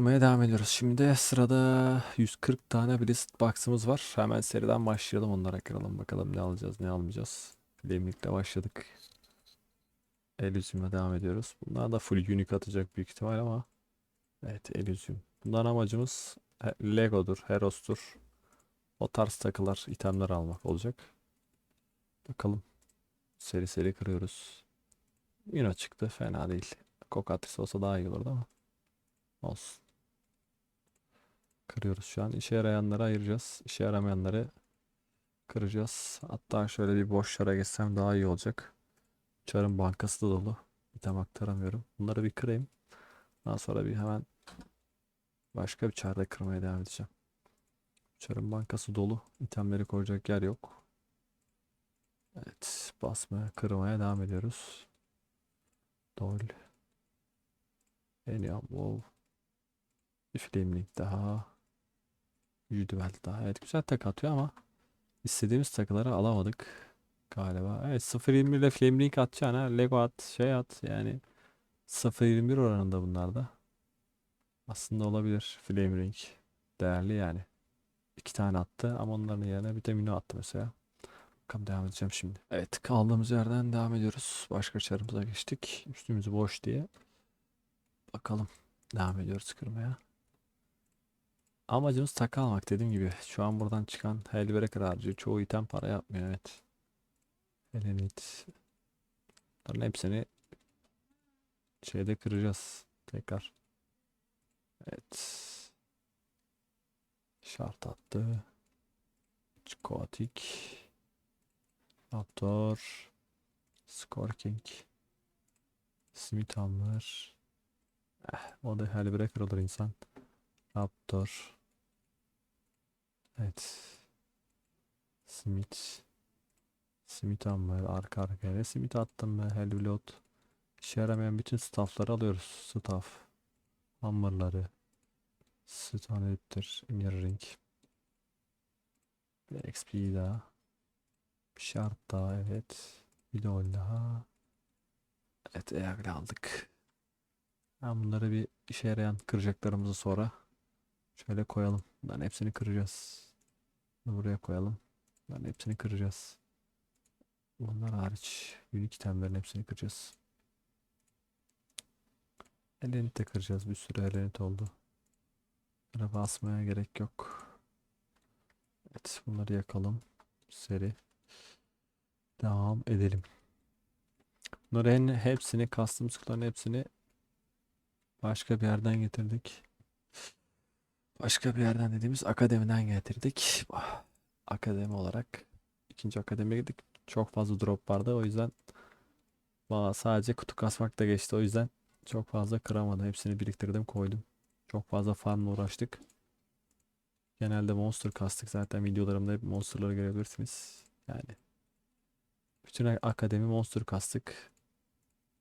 kırmaya devam ediyoruz. Şimdi sırada 140 tane Blissed Box'ımız var. Hemen seriden başlayalım. Onlara kıralım. Bakalım ne alacağız, ne almayacağız. Flaming'le başladık. Elysium'a devam ediyoruz. Bunlar da full unique atacak büyük ihtimal ama. Evet Elysium. Bundan amacımız he- Lego'dur, Heros'tur. O tarz takılar, itemler almak olacak. Bakalım. Seri seri kırıyoruz. Yine çıktı. Fena değil. Kokatris olsa daha iyi olurdu ama. Olsun. Kırıyoruz şu an. İşe yarayanları ayıracağız. İşe yaramayanları kıracağız. Hatta şöyle bir boş çara geçsem daha iyi olacak. Çarın bankası da dolu. İtem aktaramıyorum. Bunları bir kırayım. Daha sonra bir hemen başka bir çarda kırmaya devam edeceğim. Çarın bankası dolu. İtemleri koyacak yer yok. Evet. Basmaya, kırmaya devam ediyoruz. Dol. Eniam. Wow. Bir daha. Judwell daha. Evet güzel tak atıyor ama istediğimiz takıları alamadık galiba. Evet 0.21 ile flaming atacağına Lego at şey at yani 0.21 oranında bunlar da. Aslında olabilir flaming. Değerli yani. İki tane attı ama onların yerine bir de Mino attı mesela. Bakalım devam edeceğim şimdi. Evet kaldığımız yerden devam ediyoruz. Başka çarımıza geçtik. Üstümüzü boş diye. Bakalım. Devam ediyoruz kırmaya. Amacımız takı almak dediğim gibi. Şu an buradan çıkan Hellbreaker harcı çoğu item para yapmıyor evet. Helenit. Bunların hepsini şeyde kıracağız tekrar. Evet. Şart attı. Çikotik. Raptor. Skorking. Smith Hammer. Eh, o da Hellbreaker olur insan. Raptor. Evet. Smith. Smith Hammer arka arkaya. Ne Smith attım ben Hellblot. İşe yaramayan bütün staffları alıyoruz. Staff. Hammer'ları. Stunner, Inner Ring. Bir XP daha. Bir şart daha evet. Bir de daha. Evet Eagle aldık. Ben bunları bir işe yarayan kıracaklarımızı sonra şöyle koyalım. Bunların hepsini kıracağız. Buraya koyalım. Bunların hepsini kıracağız. Bunlar hariç unique itemlerin hepsini kıracağız. Elenit de kıracağız. Bir sürü elenit oldu. Bunlara basmaya gerek yok. Evet bunları yakalım. Seri. Devam edelim. Bunların hepsini, custom skulların hepsini başka bir yerden getirdik. Başka bir yerden dediğimiz akademiden getirdik. Ah, Akademi olarak ikinci akademiye gittik. Çok fazla drop vardı. O yüzden bana sadece kutu kasmak da geçti. O yüzden çok fazla kıramadım. Hepsini biriktirdim koydum. Çok fazla farmla uğraştık. Genelde monster kastık. Zaten videolarımda hep monsterları görebilirsiniz. Yani bütün akademi monster kastık.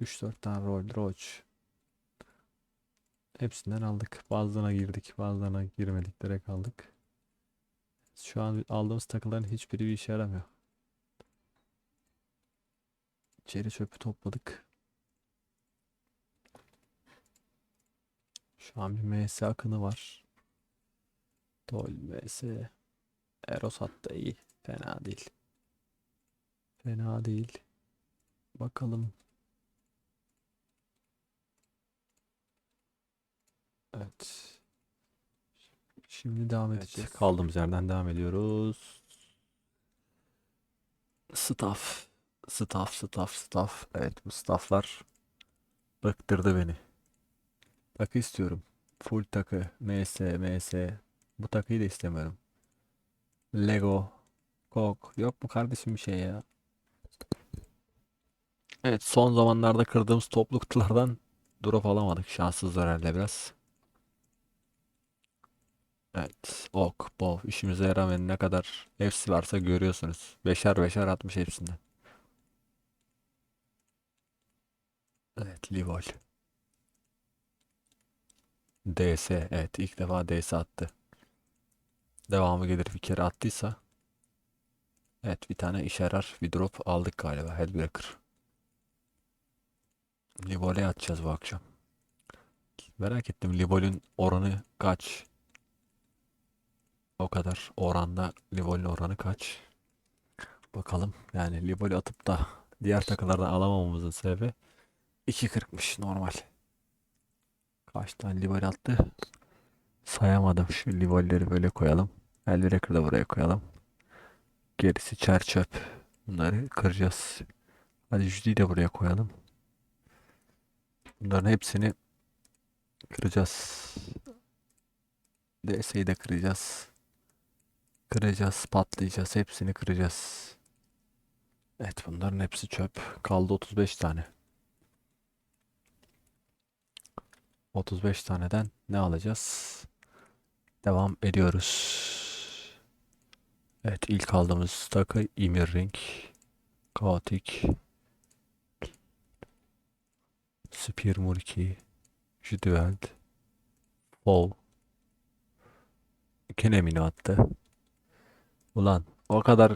3-4 tane rol, roach. Hepsinden aldık. Bazılarına girdik, bazılarına girmedik. Direkt aldık. Şu an aldığımız takıların hiçbiri bir işe yaramıyor. İçeri çöpü topladık. Şu an bir MS akını var. Dol MS. Eros hatta iyi. Fena değil. Fena değil. Bakalım. Evet. Şimdi devam edeceğiz. Kaldığımız yerden devam ediyoruz. Staff. Staff, staff, staff. Evet bu stafflar bıktırdı beni. Takı istiyorum. Full takı. MS, MS. Bu takıyı da istemiyorum. Lego. Kok. Yok mu kardeşim bir şey ya? Evet son zamanlarda kırdığımız toplu kutulardan drop alamadık. Şanssızlar herhalde biraz. Evet. Ok, bow. işimize yaramayan ne kadar hepsi varsa görüyorsunuz. Beşer beşer atmış hepsinden. Evet. Livol. DS. Evet. ilk defa DS attı. Devamı gelir bir kere attıysa. Evet. Bir tane işe yarar. Bir drop aldık galiba. Hellbreaker. Livol'e atacağız bu akşam. Merak ettim Livol'ün oranı kaç? O kadar oranda Livol'ün oranı kaç? Bakalım. Yani Livol'ü atıp da diğer takılardan alamamamızın sebebi 2.40'mış normal. Kaç tane Livol attı? Sayamadım. Şu Livol'leri böyle koyalım. Eldirek'i de buraya koyalım. Gerisi çer çöp. Bunları kıracağız. Hadi Judy'yi de buraya koyalım. Bunların hepsini kıracağız. DS'yi de kıracağız. Kıracağız, patlayacağız. Hepsini kıracağız. Evet bunların hepsi çöp. Kaldı 35 tane. 35 taneden ne alacağız? Devam ediyoruz. Evet ilk aldığımız takı Ring. Kaotik. Spear Murki. Judweld. Fow. Gene mini attı. Ulan o kadar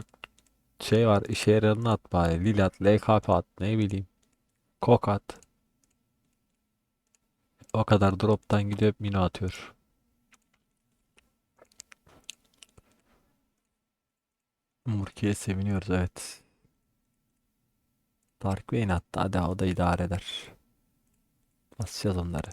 şey var işe yarayanını at bari. Lil at, LKP at ne bileyim. Kok at. O kadar drop'tan gidiyor mini atıyor. Murki'ye seviniyoruz evet. Dark Vayne attı hadi o da idare eder. Basacağız onları.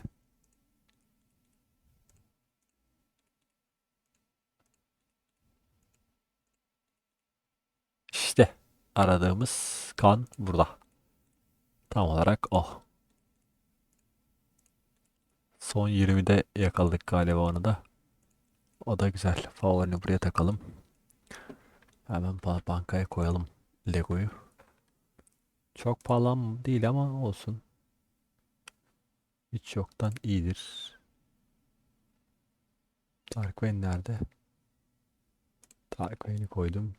İşte aradığımız kan burada. Tam olarak o. Son 20'de yakaladık galiba onu da. O da güzel. Favorini buraya takalım. Hemen ba- bankaya koyalım Lego'yu. Çok pahalı değil ama olsun. Hiç yoktan iyidir. Dark Vayne nerede? Dark Vayne'i koydum.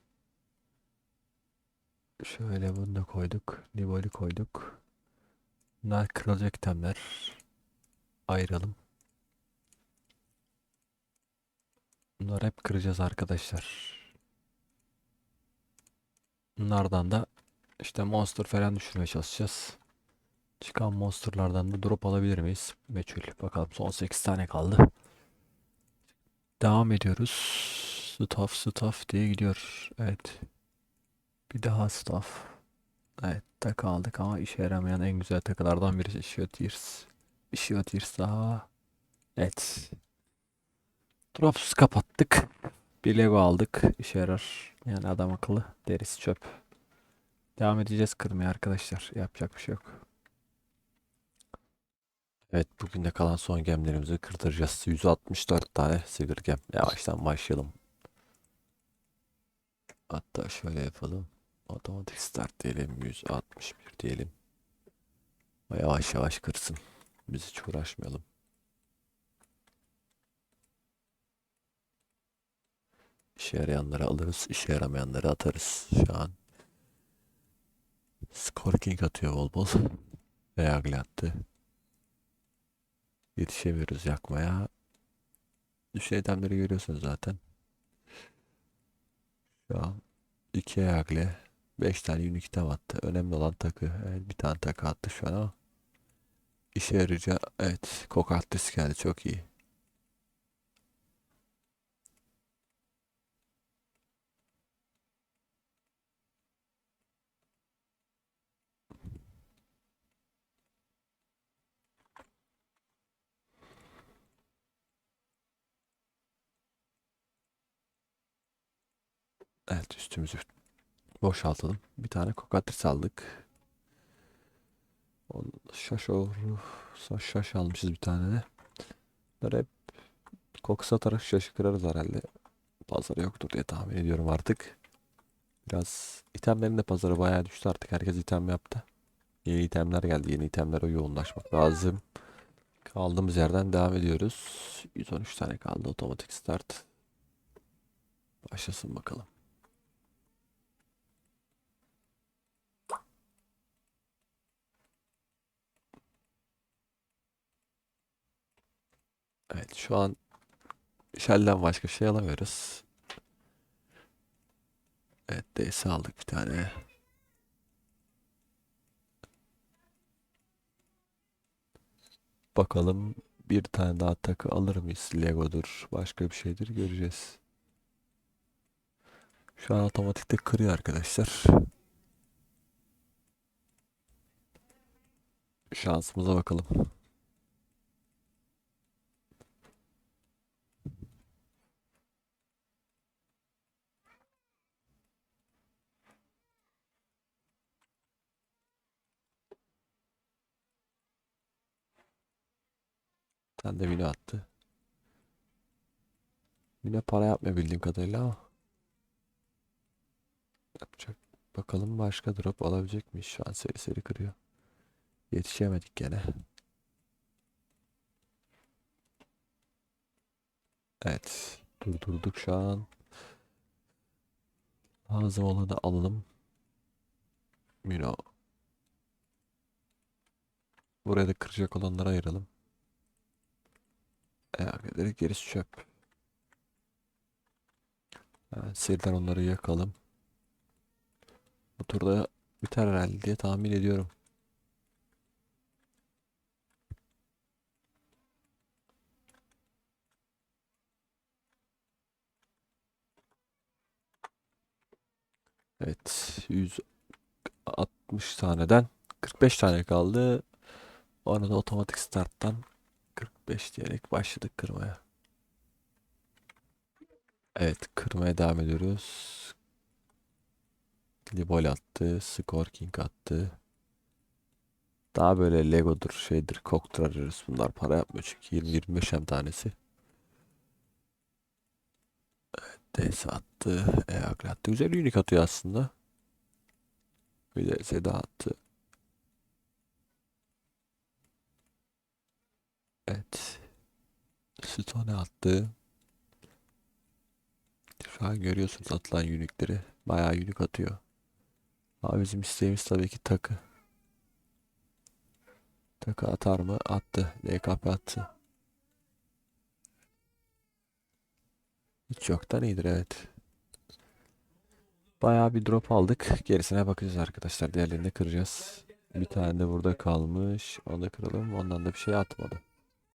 Şöyle bunu da koyduk. Nivol'i koyduk. Bunlar kırılacak itemler. Ayıralım. Bunları hep kıracağız arkadaşlar. Bunlardan da işte monster falan düşürmeye çalışacağız. Çıkan monsterlardan da drop alabilir miyiz? Meçhul. Bakalım son 8 tane kaldı. Devam ediyoruz. Staff staff diye gidiyor. Evet. Bir daha staff. Evet takı aldık ama işe yaramayan en güzel takılardan birisi Shield Tears. Bir Shield Tears daha. Evet. Dropsuz kapattık. Bir Lego aldık. İşe yarar. Yani adam akıllı. Derisi çöp. Devam edeceğiz kırmaya arkadaşlar. Yapacak bir şey yok. Evet bugün de kalan son gemlerimizi kırdıracağız. 164 tane Sigurd gem. Yavaştan başlayalım. Hatta şöyle yapalım. Otomatik start diyelim. 161 diyelim. Yavaş yavaş kırsın. Biz hiç uğraşmayalım. İşe yarayanları alırız. işe yaramayanları atarız. Şu an Skorking atıyor bol bol. Veya attı. Yetişemiyoruz yakmaya. Düşen itemleri görüyorsunuz zaten. Şu an iki ayaklı 5 tane unique item attı. Önemli olan takı. Evet, bir tane takı attı şu an ama işe yarayacak. Evet, kokartlis geldi. Çok iyi. Evet, üstümüzü boşaltalım. Bir tane kokatris aldık. Şaş olur. Şaş almışız bir tane de. Bunları hep kok satarak şaşı kırarız herhalde. Pazarı yoktur diye tahmin ediyorum artık. Biraz itemlerin de pazarı bayağı düştü artık. Herkes item yaptı. Yeni itemler geldi. Yeni itemlere yoğunlaşmak lazım. Kaldığımız yerden devam ediyoruz. 113 tane kaldı otomatik start. Başlasın bakalım. Evet şu an Shell'den başka şey alamıyoruz. Evet DS aldık bir tane. Bakalım bir tane daha takı alır mıyız? Lego'dur, başka bir şeydir göreceğiz. Şu an otomatikte kırıyor arkadaşlar. Şansımıza bakalım. Sen de Mine attı. Mine para yapmıyor bildiğim kadarıyla ama. Yapacak. Bakalım başka drop alabilecek miyiz? Şu an seri seri kırıyor. Yetişemedik gene. Evet. Durdurduk şu an. Lazım olanı alalım. Mino. Buraya da kıracak olanları ayıralım. Eğer gerisi çöp. Hemen seriden onları yakalım. Bu turda biter herhalde diye tahmin ediyorum. Evet, 160 taneden 45 tane kaldı. O arada otomatik starttan 45 diyerek başladık kırmaya. Evet, kırmaya devam ediyoruz. Libol attı, Skorking attı. Daha böyle Lego'dur, şeydir, Koktur arıyoruz. Bunlar para yapmıyor çünkü 20-25 hem tanesi. Evet, DS attı, Eagle attı. Güzel unique atıyor aslında. Bir de Zeda attı. Evet. Stone attı. Şu an görüyorsunuz atılan unique'leri. Bayağı unique atıyor. Ama bizim isteğimiz tabii ki takı. Takı atar mı? Attı. DKP attı. Hiç yoktan iyidir evet. Bayağı bir drop aldık. Gerisine bakacağız arkadaşlar. Diğerlerini de kıracağız. Bir tane de burada kalmış. Onu da kıralım. Ondan da bir şey atmadı.